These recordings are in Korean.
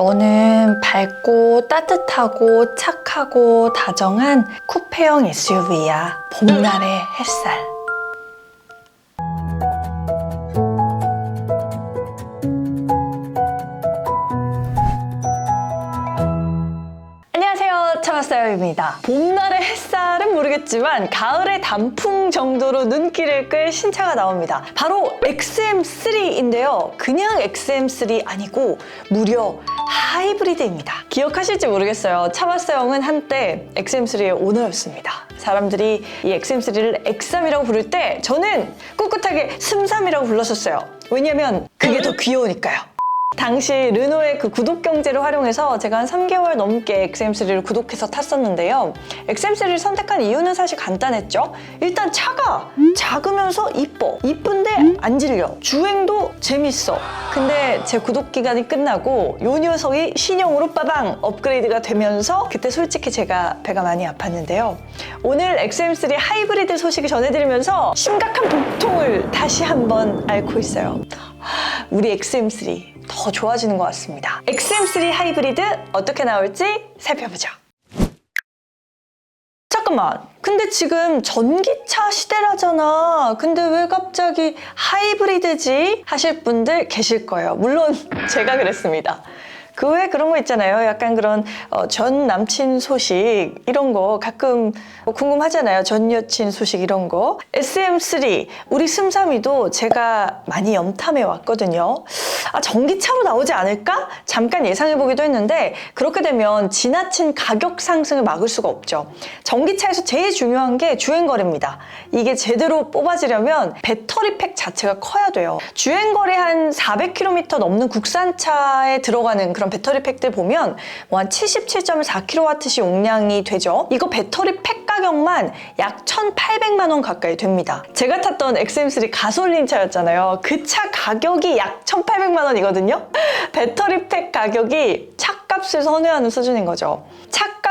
너는 밝고 따뜻하고 착하고 다정한 쿠페형 SUV야. 봄날의 햇살. 안녕하세요. 차마사요입니다. 봄날의 햇살은 모르겠지만 가을의 단풍 정도로 눈길을 끌 신차가 나옵니다. 바로 XM3인데요. 그냥 XM3 아니고 무려 하이브리드입니다. 기억하실지 모르겠어요. 차마사형은 한때 XM3의 오너였습니다. 사람들이 이 XM3를 X3이라고 부를 때 저는 꿋꿋하게 슴삼이라고 불렀었어요. 왜냐면 그게 더 귀여우니까요. 당시 르노의 그 구독 경제를 활용해서 제가 한 3개월 넘게 XM3를 구독해서 탔었는데요. XM3를 선택한 이유는 사실 간단했죠. 일단 차가 작으면서 이뻐. 이쁜데 안 질려. 주행도 재밌어. 근데 제 구독 기간이 끝나고 요 녀석이 신형으로 빠방 업그레이드가 되면서 그때 솔직히 제가 배가 많이 아팠는데요. 오늘 XM3 하이브리드 소식을 전해드리면서 심각한 복통을 다시 한번 앓고 있어요. 우리 XM3 더 좋아지는 것 같습니다. XM3 하이브리드 어떻게 나올지 살펴보죠. 잠깐만. 근데 지금 전기차 시대라잖아. 근데 왜 갑자기 하이브리드지? 하실 분들 계실 거예요. 물론 제가 그랬습니다. 그 외에 그런 거 있잖아요. 약간 그런 어, 전 남친 소식 이런 거 가끔 뭐 궁금하잖아요. 전 여친 소식 이런 거. SM3 우리 슴삼이도 제가 많이 염탐해 왔거든요. 아 전기차로 나오지 않을까? 잠깐 예상해 보기도 했는데 그렇게 되면 지나친 가격 상승을 막을 수가 없죠. 전기차에서 제일 중요한 게 주행 거리입니다. 이게 제대로 뽑아지려면 배터리 팩 자체가 커야 돼요. 주행 거리 한 400km 넘는 국산차에 들어가는 그런 배터리 팩들 보면 뭐 한 77.4kWh 용량이 되죠. 이거 배터리 팩 가격만 약 1,800만 원 가까이 됩니다. 제가 탔던 XM3 가솔린 차였잖아요. 그 차 가격이 약 1,800만 원이거든요. 배터리 팩 가격이 차값을 선회하는 수준인 거죠.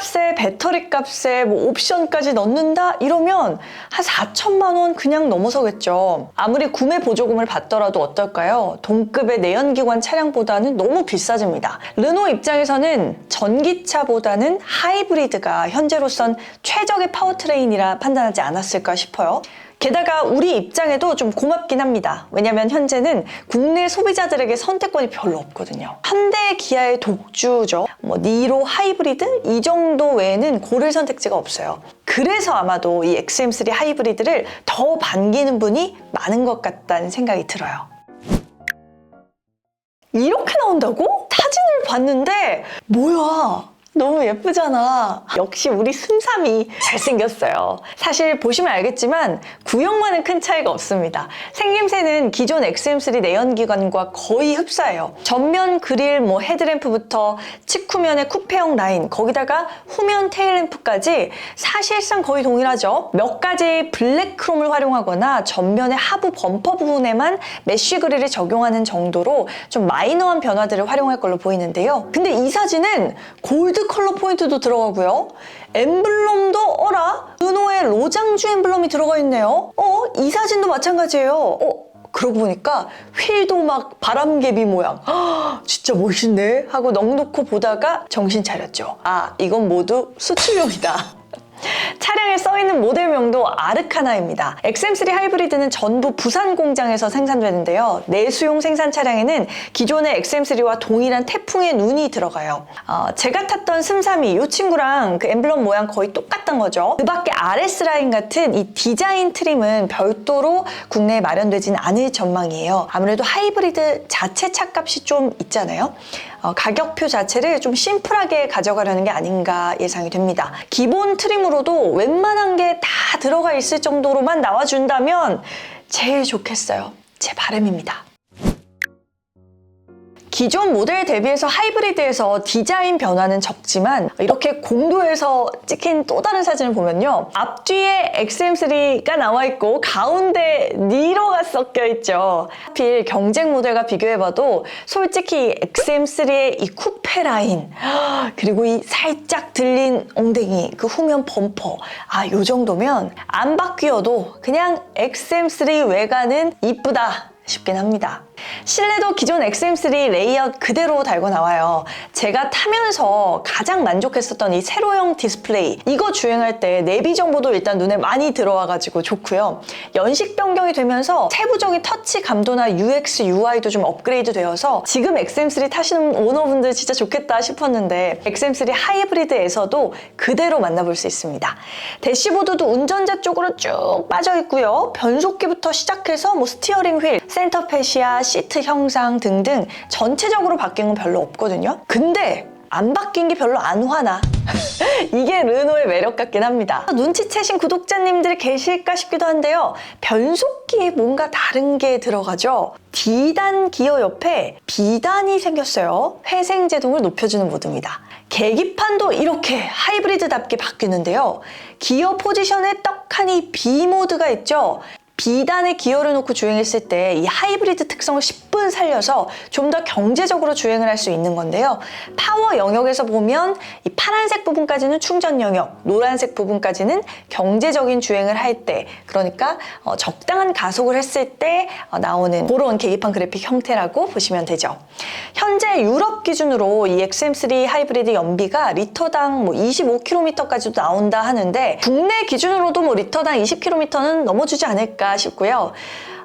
차값에 배터리 값에 뭐 옵션까지 넣는다 이러면 한 4천만 원 그냥 넘어서겠죠. 아무리 구매 보조금을 받더라도 어떨까요? 동급의 내연기관 차량보다는 너무 비싸집니다. 르노 입장에서는 전기차보다는 하이브리드가 현재로선 최적의 파워트레인이라 판단하지 않았을까 싶어요. 게다가 우리 입장에도 좀 고맙긴 합니다. 왜냐면 현재는 국내 소비자들에게 선택권이 별로 없거든요. 현대 기아의 독주죠. 뭐 니로 하이브리드 이 정도 외에는 고를 선택지가 없어요. 그래서 아마도 이 XM3 하이브리드를 더 반기는 분이 많은 것 같다는 생각이 들어요. 이렇게 나온다고? 사진을 봤는데 뭐야? 너무 예쁘잖아. 역시 우리 순삼이 잘생겼어요. 사실 보시면 알겠지만 구형만은 큰 차이가 없습니다. 생김새는 기존 XM3 내연기관과 거의 흡사해요. 전면 그릴, 뭐 헤드램프부터 측후면의 쿠페형 라인, 거기다가 후면 테일램프까지 사실상 거의 동일하죠. 몇 가지 블랙 크롬을 활용하거나 전면의 하부 범퍼 부분에만 메쉬 그릴을 적용하는 정도로 좀 마이너한 변화들을 활용할 걸로 보이는데요. 근데 이 사진은 골드 컬러 포인트도 들어가고요. 엠블럼도 어라? 르노의 로장주 엠블럼이 들어가 있네요. 어? 이 사진도 마찬가지예요. 어? 그러고 보니까 휠도 막 바람개비 모양. 헉, 진짜 멋있네 하고 넉놓고 보다가 정신 차렸죠. 아, 이건 모두 수출용이다. 차량에 써있는 모델명도 아르카나입니다. XM3 하이브리드는 전부 부산 공장에서 생산되는데요. 내수용 생산 차량에는 기존의 XM3와 동일한 태풍의 눈이 들어가요. 어, 제가 탔던 슴삼이 이 친구랑 그 엠블럼 모양 거의 똑 같던 거죠. 그 밖에 RS 라인 같은 이 디자인 트림은 별도로 국내에 마련되진 않을 전망이에요. 아무래도 하이브리드 자체 차값이 좀 있잖아요. 어, 가격표 자체를 좀 심플하게 가져가려는 게 아닌가 예상이 됩니다. 기본 트림으로도 웬만한 게 다 들어가 있을 정도로만 나와준다면 제일 좋겠어요. 제 바람입니다. 기존 모델 대비해서 하이브리드에서 디자인 변화는 적지만 이렇게 공도에서 찍힌 또 다른 사진을 보면요. 앞뒤에 XM3가 나와 있고 가운데 니로가 섞여 있죠. 하필 경쟁 모델과 비교해봐도 솔직히 XM3의 이 쿠페 라인 그리고 이 살짝 들린 엉덩이 그 후면 범퍼 아 요 정도면 안 바뀌어도 그냥 XM3 외관은 이쁘다 싶긴 합니다. 실내도 기존 XM3 레이아웃 그대로 달고 나와요. 제가 타면서 가장 만족했었던 이 세로형 디스플레이 이거 주행할 때 내비 정보도 일단 눈에 많이 들어와가지고 좋고요. 연식 변경이 되면서 세부적인 터치 감도나 UX, UI도 좀 업그레이드 되어서 지금 XM3 타시는 오너분들 진짜 좋겠다 싶었는데 XM3 하이브리드에서도 그대로 만나볼 수 있습니다. 대시보드도 운전자 쪽으로 쭉 빠져 있고요. 변속기부터 시작해서 뭐 스티어링 휠, 센터펫이야, 시트 형상 등등 전체적으로 바뀐 건 별로 없거든요. 근데 안 바뀐 게 별로 안 화나. 이게 르노의 매력 같긴 합니다. 눈치채신 구독자님들이 계실까 싶기도 한데요. 변속기에 뭔가 다른 게 들어가죠. D단 기어 옆에 B단이 생겼어요. 회생 제동을 높여주는 모드입니다. 계기판도 이렇게 하이브리드답게 바뀌는데요. 기어 포지션에 떡하니 B 모드가 있죠. B단에 기어를 놓고 주행했을 때 이 하이브리드 특성을 10분 살려서 좀 더 경제적으로 주행을 할 수 있는 건데요. 파워 영역에서 보면 이 파란색 부분까지는 충전 영역, 노란색 부분까지는 경제적인 주행을 할 때, 그러니까 어, 적당한 가속을 했을 때 어, 나오는 그런 계기판 그래픽 형태라고 보시면 되죠. 현재 유럽 기준으로 이 XM3 하이브리드 연비가 리터당 뭐 25km까지도 나온다 하는데 국내 기준으로도 뭐 리터당 20km는 넘어주지 않을까 싶고요.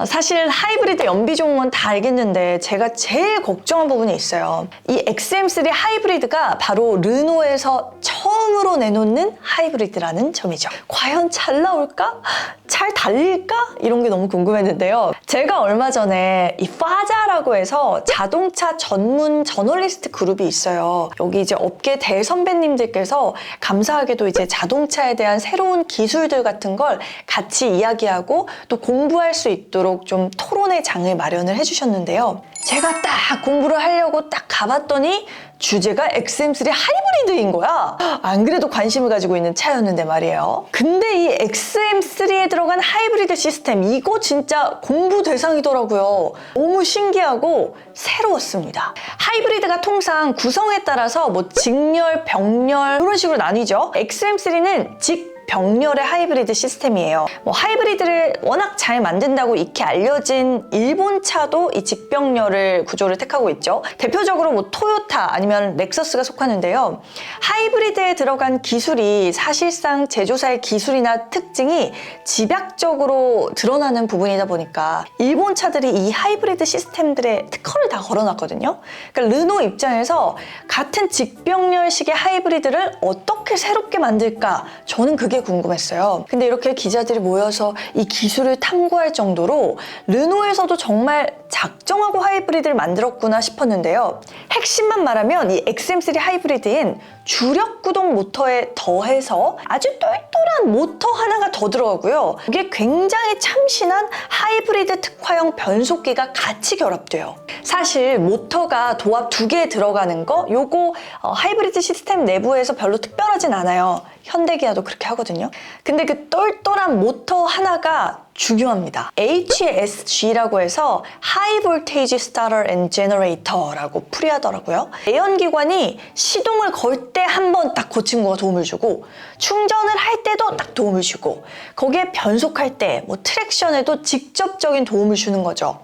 어, 사실 하이브리드 연비 좋은 건다 알겠는데 제가 제일 걱정한 부분이 있어요. 이 XM3 하이브리드가 바로 르노에서 처음으로 내놓는 하이브리드라는 점이죠. 과연 잘 나올까? 잘 달릴까? 이런 게 너무 궁금했는데요. 제가 얼마 전에 이 파자라고 해서 자동차 전문 저널리스트 그룹이 있어요. 여기 이제 업계 대선배님들께서 감사하게도 이제 자동차에 대한 새로운 기술들 같은 걸 같이 이야기하고 또 공부할 수 있도록 좀 토론의 장을 마련을 해주셨는데요. 제가 딱 공부를 하려고 딱 가봤더니 주제가 XM3 하이브리드인 거야. 안 그래도 관심을 가지고 있는 차였는데 말이에요. 근데 이 XM3에 들어간 하이브리드 시스템 이거 진짜 공부 대상이더라고요. 너무 신기하고 새로웠습니다. 하이브리드가 통상 구성에 따라서 뭐 직렬, 병렬 이런 식으로 나뉘죠. XM3는 직 병렬의 하이브리드 시스템이에요. 뭐 하이브리드를 워낙 잘 만든다고 익히 알려진 일본 차도 이 직병렬을 구조를 택하고 있죠. 대표적으로 뭐 토요타 아니면 렉서스가 속하는데요. 하이브리드에 들어간 기술이 사실상 제조사의 기술이나 특징이 집약적으로 드러나는 부분이다 보니까 일본 차들이 이 하이브리드 시스템들의 특허를 다 걸어놨거든요. 그러니까 르노 입장에서 같은 직병렬식의 하이브리드를 어떻게 새롭게 만들까 저는 그게 궁금했어요. 근데 이렇게 기자들이 모여서 이 기술을 탐구할 정도로 르노에서도 정말 작정하고 하이브리드를 만들었구나 싶었는데요. 핵심만 말하면 이 XM3 하이브리드엔 주력 구동 모터에 더해서 아주 똘똘한 모터 하나가 더 들어가고요. 이게 굉장히 참신한 하이브리드 특화형 변속기가 같이 결합돼요. 사실 모터가 도합 두 개 들어가는 거 요거 어, 하이브리드 시스템 내부에서 별로 특별하진 않아요. 현대기아도 그렇게 하거든요. 근데 그 똘똘한 모터 하나가 중요합니다. HSG라고 해서 High Voltage Starter and Generator라고 풀이하더라고요. 내연기관이 시동을 걸 때 한 번딱그 친구가 도움을 주고 충전을 할 때도 딱 도움을 주고 거기에 변속할 때 뭐 트랙션에도 직접적인 도움을 주는 거죠.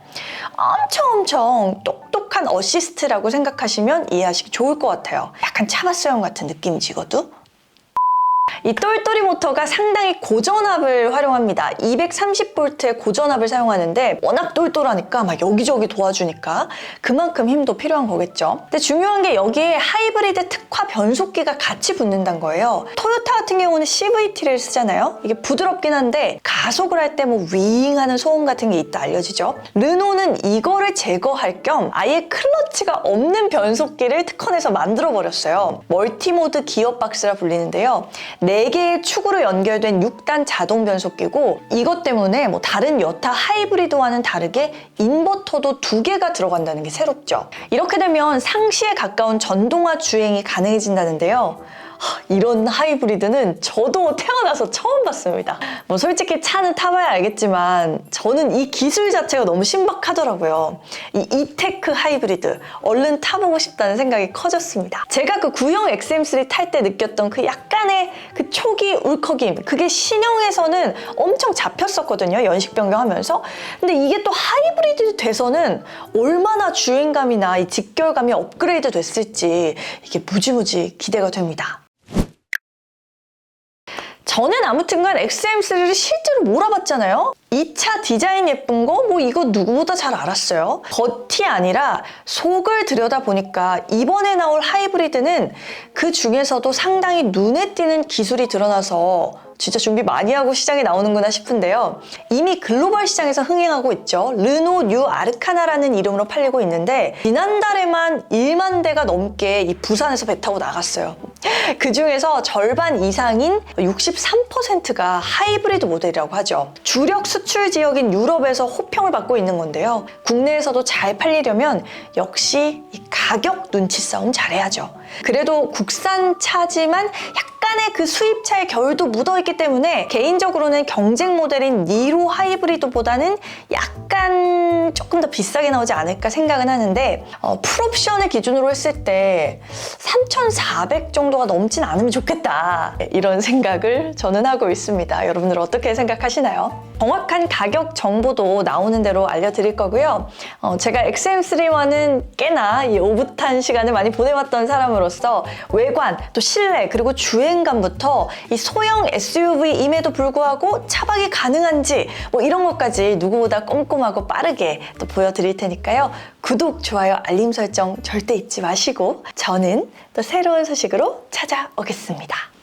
엄청 엄청 똑똑한 어시스트라고 생각하시면 이해하시기 좋을 것 같아요. 약간 차바스형 같은 느낌이지 이것도. 이 똘똘이 모터가 상당히 고전압을 활용합니다. 230V의 고전압을 사용하는데 워낙 똘똘하니까 막 여기저기 도와주니까 그만큼 힘도 필요한 거겠죠. 근데 중요한 게 여기에 하이브리드 특화 변속기가 같이 붙는다는 거예요. 토요타 같은 경우는 CVT를 쓰잖아요. 이게 부드럽긴 한데 가속을 할 때 뭐 윙하는 소음 같은 게 있다 알려지죠. 르노는 이거를 제거할 겸 아예 클러치가 없는 변속기를 특허내서 만들어 버렸어요. 멀티모드 기어박스라 불리는데요. 4개의 축으로 연결된 6단 자동 변속기고 이것 때문에 뭐 다른 여타 하이브리드와는 다르게 인버터도 두 개가 들어간다는 게 새롭죠. 이렇게 되면 상시에 가까운 전동화 주행이 가능해진다는데요. 하, 이런 하이브리드는 저도 태어나서 처음 봤습니다. 뭐 솔직히 차는 타봐야 알겠지만 저는 이 기술 자체가 너무 신박하더라고요. 이 이테크 하이브리드 얼른 타보고 싶다는 생각이 커졌습니다. 제가 그 구형 XM3 탈 때 느꼈던 그 약간의 그 초기 울컥임 그게 신형에서는 엄청 잡혔었거든요. 연식 변경하면서. 근데 이게 또 하이브리드 돼서는 얼마나 주행감이나 이 직결감이 업그레이드 됐을지 이게 무지무지 기대가 됩니다. 저는 아무튼간 XM3를 실제로 몰아봤잖아요. 이차 디자인 예쁜 거 뭐 이거 누구보다 잘 알았어요. 겉이 아니라 속을 들여다 보니까 이번에 나올 하이브리드는 그 중에서도 상당히 눈에 띄는 기술이 드러나서 진짜 준비 많이 하고 시장에 나오는구나 싶은데요. 이미 글로벌 시장에서 흥행하고 있죠. 르노 뉴 아르카나라는 이름으로 팔리고 있는데 지난달에만 1만 대가 넘게 이 부산에서 배 타고 나갔어요. 그 중에서 절반 이상인 63%가 하이브리드 모델이라고 하죠. 주력 수출 지역인 유럽에서 호평을 받고 있는 건데요. 국내에서도 잘 팔리려면 역시 이 가격 눈치 싸움 잘해야죠. 그래도 국산 차지만 약간 의 그 수입차의 결도 묻어있기 때문에 개인적으로는 경쟁 모델인 니로 하이브리드보다는 약간 조금 더 비싸게 나오지 않을까 생각은 하는데 어, 풀옵션을 기준으로 했을 때 3,400 정도가 넘진 않으면 좋겠다 이런 생각을 저는 하고 있습니다. 여러분들 어떻게 생각하시나요? 정확한 가격 정보도 나오는 대로 알려드릴 거고요. 어, 제가 XM3와는 꽤나 이 오붓한 시간을 많이 보내왔던 사람으로서 외관, 또 실내, 그리고 주행 감부터 이 소형 SUV임에도 불구하고 차박이 가능한지 뭐 이런 것까지 누구보다 꼼꼼하고 빠르게 또 보여드릴 테니까요. 구독, 좋아요, 알림 설정 절대 잊지 마시고 저는 또 새로운 소식으로 찾아오겠습니다.